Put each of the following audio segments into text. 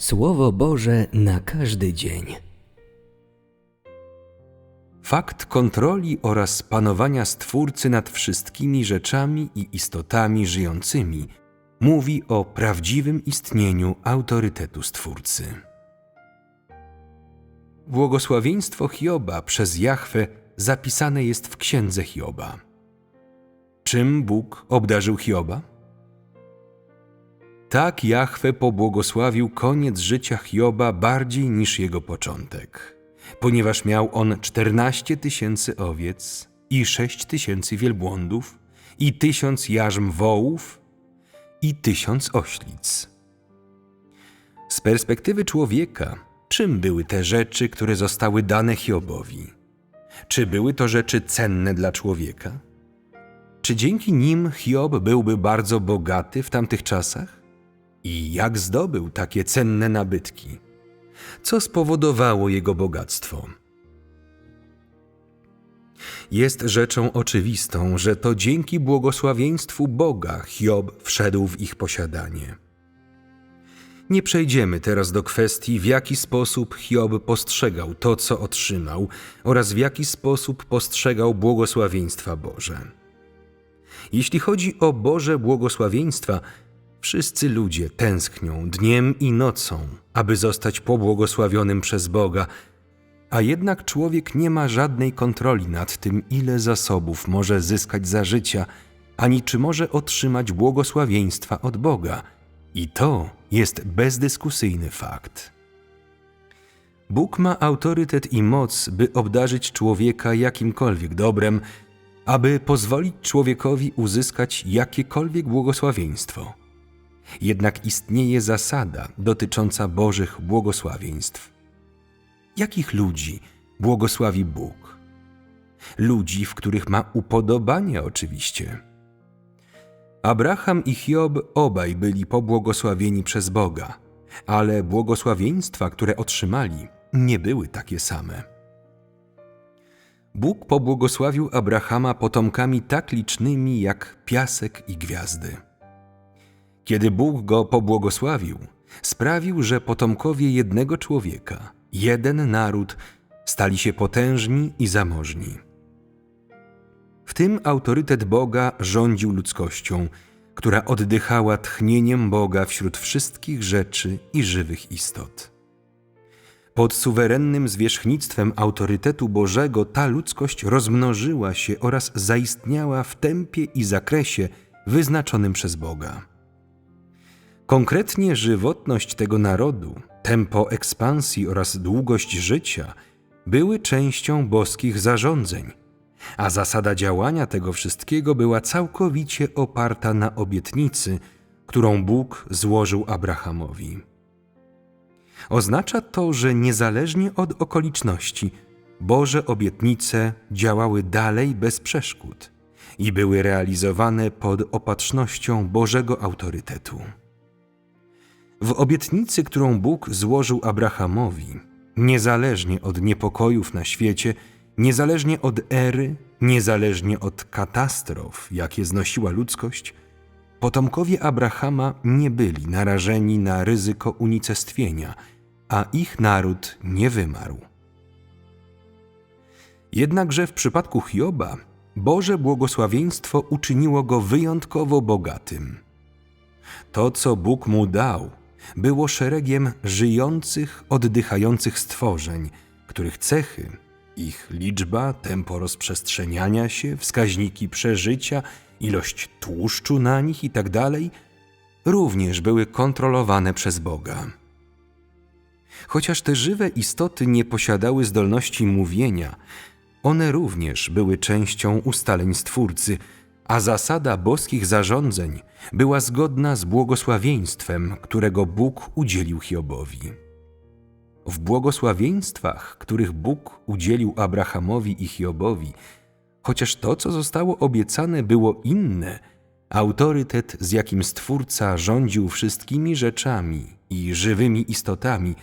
Słowo Boże na każdy dzień. Fakt kontroli oraz panowania Stwórcy nad wszystkimi rzeczami i istotami żyjącymi mówi o prawdziwym istnieniu autorytetu Stwórcy. Błogosławieństwo Hioba przez Jahwe zapisane jest w księdze Hioba. Czym Bóg obdarzył Hioba? Tak Jahwe pobłogosławił koniec życia Hioba bardziej niż jego początek, ponieważ miał on czternaście tysięcy owiec i sześć tysięcy wielbłądów i tysiąc jarzm wołów i tysiąc oślic. Z perspektywy człowieka, czym były te rzeczy, które zostały dane Hiobowi? Czy były to rzeczy cenne dla człowieka? Czy dzięki nim Hiob byłby bardzo bogaty w tamtych czasach? I jak zdobył takie cenne nabytki? Co spowodowało jego bogactwo? Jest rzeczą oczywistą, że to dzięki błogosławieństwu Boga Hiob wszedł w ich posiadanie. Nie przejdziemy teraz do kwestii, w jaki sposób Hiob postrzegał to, co otrzymał, oraz w jaki sposób postrzegał błogosławieństwa Boże. Jeśli chodzi o Boże błogosławieństwa, Wszyscy ludzie tęsknią dniem i nocą, aby zostać pobłogosławionym przez Boga, a jednak człowiek nie ma żadnej kontroli nad tym, ile zasobów może zyskać za życia, ani czy może otrzymać błogosławieństwa od Boga. I to jest bezdyskusyjny fakt. Bóg ma autorytet i moc, by obdarzyć człowieka jakimkolwiek dobrem, aby pozwolić człowiekowi uzyskać jakiekolwiek błogosławieństwo. Jednak istnieje zasada dotycząca Bożych błogosławieństw. Jakich ludzi błogosławi Bóg? Ludzi, w których ma upodobanie, oczywiście. Abraham i Hiob obaj byli pobłogosławieni przez Boga, ale błogosławieństwa, które otrzymali, nie były takie same. Bóg pobłogosławił Abrahama potomkami tak licznymi jak piasek i gwiazdy. Kiedy Bóg go pobłogosławił, sprawił, że potomkowie jednego człowieka, jeden naród, stali się potężni i zamożni. W tym autorytet Boga rządził ludzkością, która oddychała tchnieniem Boga wśród wszystkich rzeczy i żywych istot. Pod suwerennym zwierzchnictwem autorytetu Bożego ta ludzkość rozmnożyła się oraz zaistniała w tempie i zakresie wyznaczonym przez Boga. Konkretnie żywotność tego narodu, tempo ekspansji oraz długość życia były częścią boskich zarządzeń, a zasada działania tego wszystkiego była całkowicie oparta na obietnicy, którą Bóg złożył Abrahamowi. Oznacza to, że niezależnie od okoliczności, Boże obietnice działały dalej bez przeszkód i były realizowane pod opatrznością Bożego autorytetu. W obietnicy, którą Bóg złożył Abrahamowi, niezależnie od niepokojów na świecie, niezależnie od ery, niezależnie od katastrof, jakie znosiła ludzkość, potomkowie Abrahama nie byli narażeni na ryzyko unicestwienia, a ich naród nie wymarł. Jednakże w przypadku Hioba Boże błogosławieństwo uczyniło go wyjątkowo bogatym. To, co Bóg mu dał, było szeregiem żyjących, oddychających stworzeń, których cechy, ich liczba, tempo rozprzestrzeniania się, wskaźniki przeżycia, ilość tłuszczu na nich itd., tak również były kontrolowane przez Boga. Chociaż te żywe istoty nie posiadały zdolności mówienia, one również były częścią ustaleń Stwórcy – a zasada boskich zarządzeń była zgodna z błogosławieństwem, którego Bóg udzielił Hiobowi. W błogosławieństwach, których Bóg udzielił Abrahamowi i Hiobowi, chociaż to, co zostało obiecane, było inne, autorytet, z jakim Stwórca rządził wszystkimi rzeczami i żywymi istotami,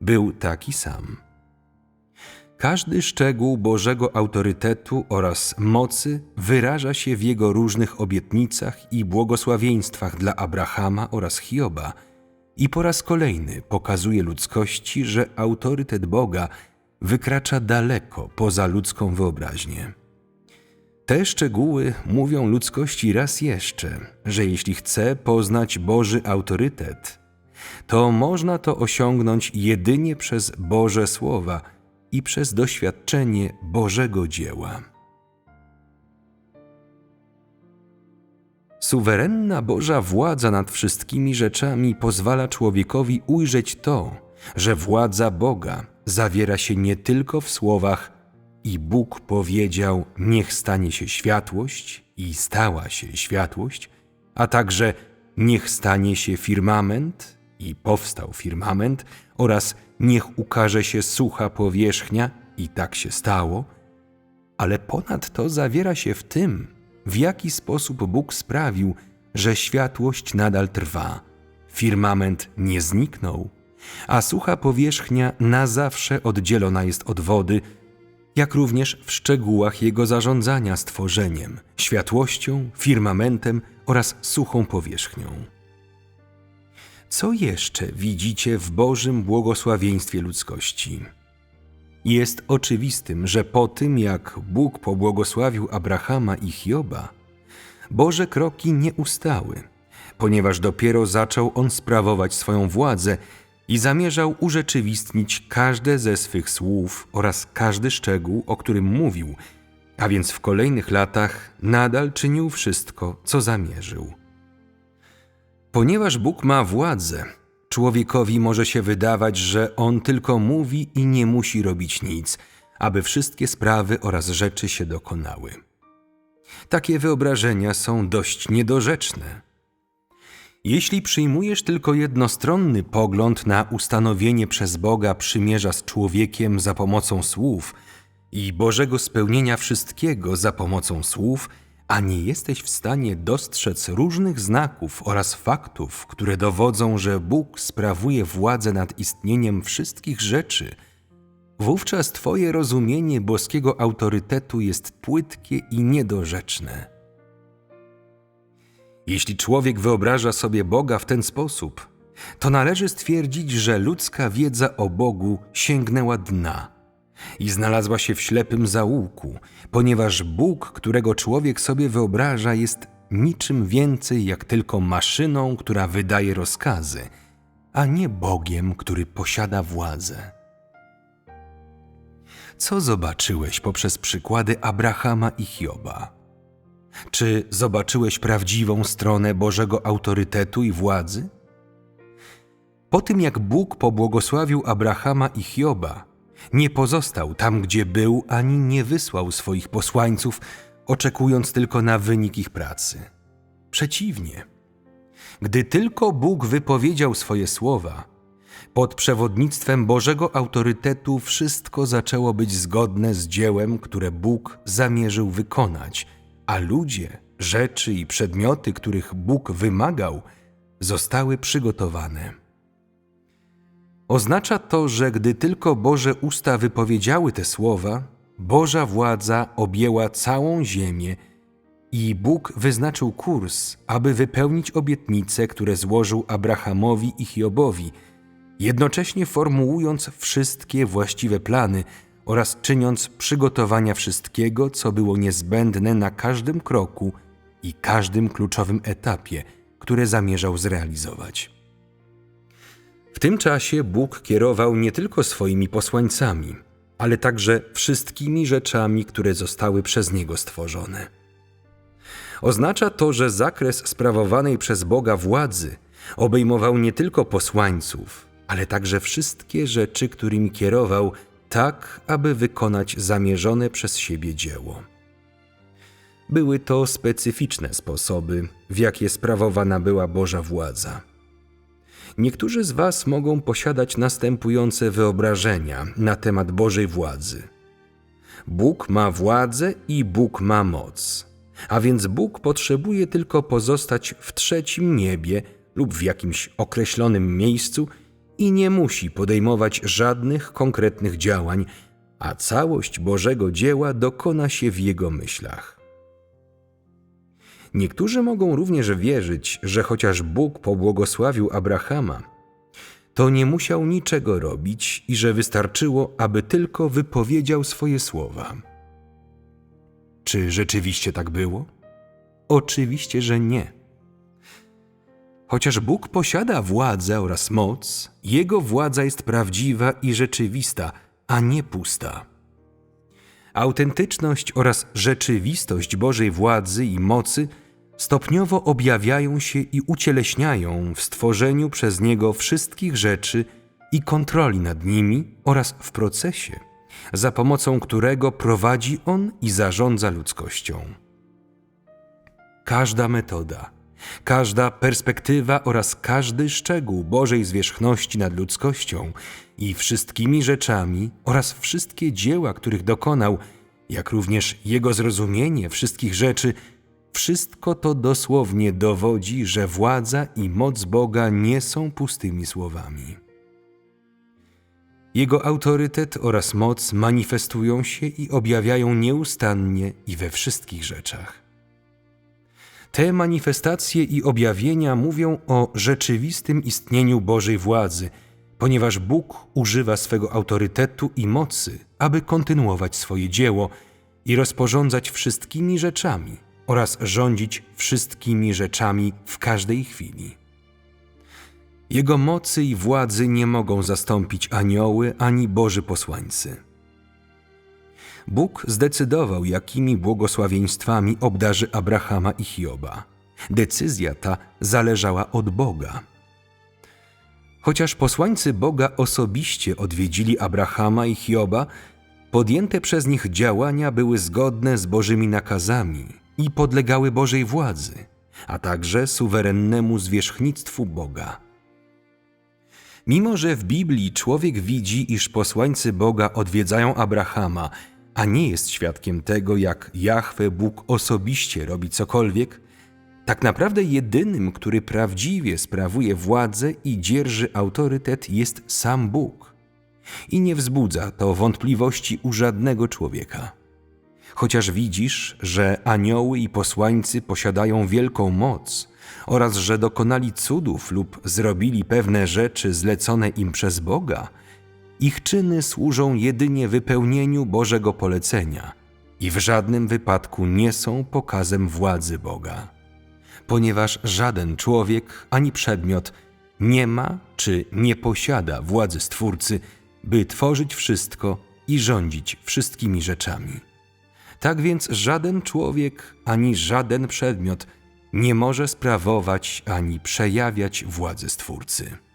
był taki sam. Każdy szczegół Bożego autorytetu oraz mocy wyraża się w jego różnych obietnicach i błogosławieństwach dla Abrahama oraz Hioba, i po raz kolejny pokazuje ludzkości, że autorytet Boga wykracza daleko poza ludzką wyobraźnię. Te szczegóły mówią ludzkości raz jeszcze, że jeśli chce poznać Boży autorytet, to można to osiągnąć jedynie przez Boże Słowa i przez doświadczenie Bożego dzieła. Suwerenna Boża władza nad wszystkimi rzeczami pozwala człowiekowi ujrzeć to, że władza Boga zawiera się nie tylko w słowach i Bóg powiedział: Niech stanie się światłość, i stała się światłość, a także niech stanie się firmament, i powstał firmament, oraz niech ukaże się sucha powierzchnia, i tak się stało. Ale ponadto zawiera się w tym, w jaki sposób Bóg sprawił, że światłość nadal trwa, firmament nie zniknął, a sucha powierzchnia na zawsze oddzielona jest od wody, jak również w szczegółach jego zarządzania stworzeniem, światłością, firmamentem oraz suchą powierzchnią. Co jeszcze widzicie w Bożym błogosławieństwie ludzkości? Jest oczywistym, że po tym, jak Bóg pobłogosławił Abrahama i Hioba, Boże kroki nie ustały, ponieważ dopiero zaczął on sprawować swoją władzę i zamierzał urzeczywistnić każde ze swych słów oraz każdy szczegół, o którym mówił, a więc w kolejnych latach nadal czynił wszystko, co zamierzył. Ponieważ Bóg ma władzę, człowiekowi może się wydawać, że on tylko mówi i nie musi robić nic, aby wszystkie sprawy oraz rzeczy się dokonały. Takie wyobrażenia są dość niedorzeczne. Jeśli przyjmujesz tylko jednostronny pogląd na ustanowienie przez Boga przymierza z człowiekiem za pomocą słów i Bożego spełnienia wszystkiego za pomocą słów, a nie jesteś w stanie dostrzec różnych znaków oraz faktów, które dowodzą, że Bóg sprawuje władzę nad istnieniem wszystkich rzeczy, wówczas Twoje rozumienie boskiego autorytetu jest płytkie i niedorzeczne. Jeśli człowiek wyobraża sobie Boga w ten sposób, to należy stwierdzić, że ludzka wiedza o Bogu sięgnęła dna i znalazła się w ślepym zaułku, ponieważ Bóg, którego człowiek sobie wyobraża, jest niczym więcej jak tylko maszyną, która wydaje rozkazy, a nie Bogiem, który posiada władzę. Co zobaczyłeś poprzez przykłady Abrahama i Hioba? Czy zobaczyłeś prawdziwą stronę Bożego autorytetu i władzy? Po tym jak Bóg pobłogosławił Abrahama i Hioba, nie pozostał tam, gdzie był, ani nie wysłał swoich posłańców, oczekując tylko na wynik ich pracy. Przeciwnie, gdy tylko Bóg wypowiedział swoje słowa, pod przewodnictwem Bożego autorytetu wszystko zaczęło być zgodne z dziełem, które Bóg zamierzył wykonać – a ludzie, rzeczy i przedmioty, których Bóg wymagał, zostały przygotowane. Oznacza to, że gdy tylko Boże usta wypowiedziały te słowa, Boża władza objęła całą ziemię i Bóg wyznaczył kurs, aby wypełnić obietnice, które złożył Abrahamowi i Hiobowi, jednocześnie formułując wszystkie właściwe plany – oraz czyniąc przygotowania wszystkiego, co było niezbędne na każdym kroku i każdym kluczowym etapie, które zamierzał zrealizować. W tym czasie Bóg kierował nie tylko swoimi posłańcami, ale także wszystkimi rzeczami, które zostały przez Niego stworzone. Oznacza to, że zakres sprawowanej przez Boga władzy obejmował nie tylko posłańców, ale także wszystkie rzeczy, którymi kierował tak aby wykonać zamierzone przez siebie dzieło. Były to specyficzne sposoby, w jakie sprawowana była Boża władza. Niektórzy z Was mogą posiadać następujące wyobrażenia na temat Bożej władzy. Bóg ma władzę i Bóg ma moc, a więc Bóg potrzebuje tylko pozostać w trzecim niebie lub w jakimś określonym miejscu i nie musi podejmować żadnych konkretnych działań, a całość Bożego dzieła dokona się w jego myślach. Niektórzy mogą również wierzyć, że chociaż Bóg pobłogosławił Abrahama, to nie musiał niczego robić i że wystarczyło, aby tylko wypowiedział swoje słowa. Czy rzeczywiście tak było? Oczywiście, że nie. Chociaż Bóg posiada władzę oraz moc, Jego władza jest prawdziwa i rzeczywista, a nie pusta. Autentyczność oraz rzeczywistość Bożej władzy i mocy stopniowo objawiają się i ucieleśniają w stworzeniu przez Niego wszystkich rzeczy i kontroli nad nimi oraz w procesie, za pomocą którego prowadzi On i zarządza ludzkością. Każda metoda, każda perspektywa oraz każdy szczegół Bożej zwierzchności nad ludzkością i wszystkimi rzeczami oraz wszystkie dzieła, których dokonał, jak również Jego zrozumienie wszystkich rzeczy, wszystko to dosłownie dowodzi, że władza i moc Boga nie są pustymi słowami. Jego autorytet oraz moc manifestują się i objawiają nieustannie i we wszystkich rzeczach. Te manifestacje i objawienia mówią o rzeczywistym istnieniu Bożej władzy, ponieważ Bóg używa swego autorytetu i mocy, aby kontynuować swoje dzieło i rozporządzać wszystkimi rzeczami oraz rządzić wszystkimi rzeczami w każdej chwili. Jego mocy i władzy nie mogą zastąpić anioły ani Boży posłańcy. Bóg zdecydował, jakimi błogosławieństwami obdarzy Abrahama i Hioba. Decyzja ta zależała od Boga. Chociaż posłańcy Boga osobiście odwiedzili Abrahama i Hioba, podjęte przez nich działania były zgodne z Bożymi nakazami i podlegały Bożej władzy, a także suwerennemu zwierzchnictwu Boga. Mimo, że w Biblii człowiek widzi, iż posłańcy Boga odwiedzają Abrahama, a nie jest świadkiem tego, jak Jahwe Bóg osobiście robi cokolwiek, tak naprawdę jedynym, który prawdziwie sprawuje władzę i dzierży autorytet, jest sam Bóg. I nie wzbudza to wątpliwości u żadnego człowieka. Chociaż widzisz, że anioły i posłańcy posiadają wielką moc oraz że dokonali cudów lub zrobili pewne rzeczy zlecone im przez Boga, ich czyny służą jedynie wypełnieniu Bożego polecenia i w żadnym wypadku nie są pokazem władzy Boga. Ponieważ żaden człowiek ani przedmiot nie ma czy nie posiada władzy Stwórcy, by tworzyć wszystko i rządzić wszystkimi rzeczami. Tak więc żaden człowiek ani żaden przedmiot nie może sprawować ani przejawiać władzy Stwórcy.